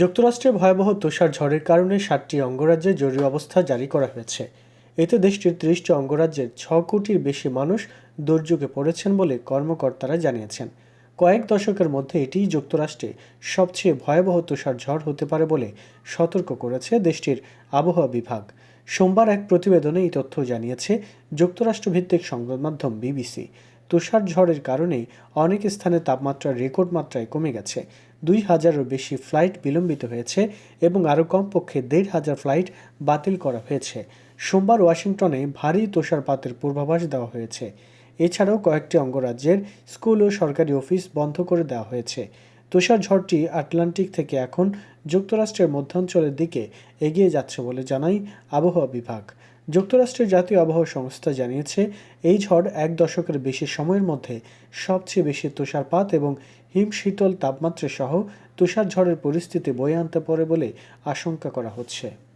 যুক্তরাষ্ট্রে ভয়াবহ তুষার ঝড়ের কারণে সাতটি অঙ্গরাজ্যে জরুরি অবস্থা জারি করা হয়েছে। এতে দেশটির ত্রিশটি অঙ্গরাজ্যের ছ কোটির বেশি মানুষ দুর্যোগে পড়েছেন বলে কর্মকর্তারা জানিয়েছেন। কয়েক দশকের মধ্যে এটিই যুক্তরাষ্ট্রে সবচেয়ে ভয়াবহ তুষার ঝড় হতে পারে বলে সতর্ক করেছে দেশটির আবহাওয়া বিভাগ। সোমবার এক প্রতিবেদনে এই তথ্য জানিয়েছে যুক্তরাষ্ট্রভিত্তিক সংবাদ মাধ্যম বিবিসি। তুষার ঝড়ের কারণে অনেক স্থানে তাপমাত্রা রেকর্ড মাত্রায় কমে গেছে। দুই হাজারেরও বেশি ফ্লাইট বিলম্বিত হয়েছে এবং আরও কমপক্ষে দেড় হাজার ফ্লাইট বাতিল করা হয়েছে। সোমবার ওয়াশিংটনে ভারী তুষারপাতের পূর্বাভাস দেওয়া হয়েছে। এছাড়াও কয়েকটি অঙ্গরাজ্যের স্কুল ও সরকারি অফিস বন্ধ করে দেওয়া হয়েছে। তুষার ঝড়টি আটলান্টিক থেকে এখন যুক্তরাষ্ট্রের মধ্যাঞ্চলের দিকে এগিয়ে যাচ্ছে বলে জানায় আবহাওয়া বিভাগ। যুক্তরাষ্ট্রের জাতীয় আবহাওয়া সংস্থা জানিয়েছে, এই ঝড় এক দশকের বেশি সময়ের মধ্যে সবচেয়ে বেশি তুষারপাত এবং হিমশীতল তাপমাত্রা সহ তুষার ঝড়ের পরিস্থিতি বয়ে আনতে পারে বলে আশঙ্কা করা হচ্ছে।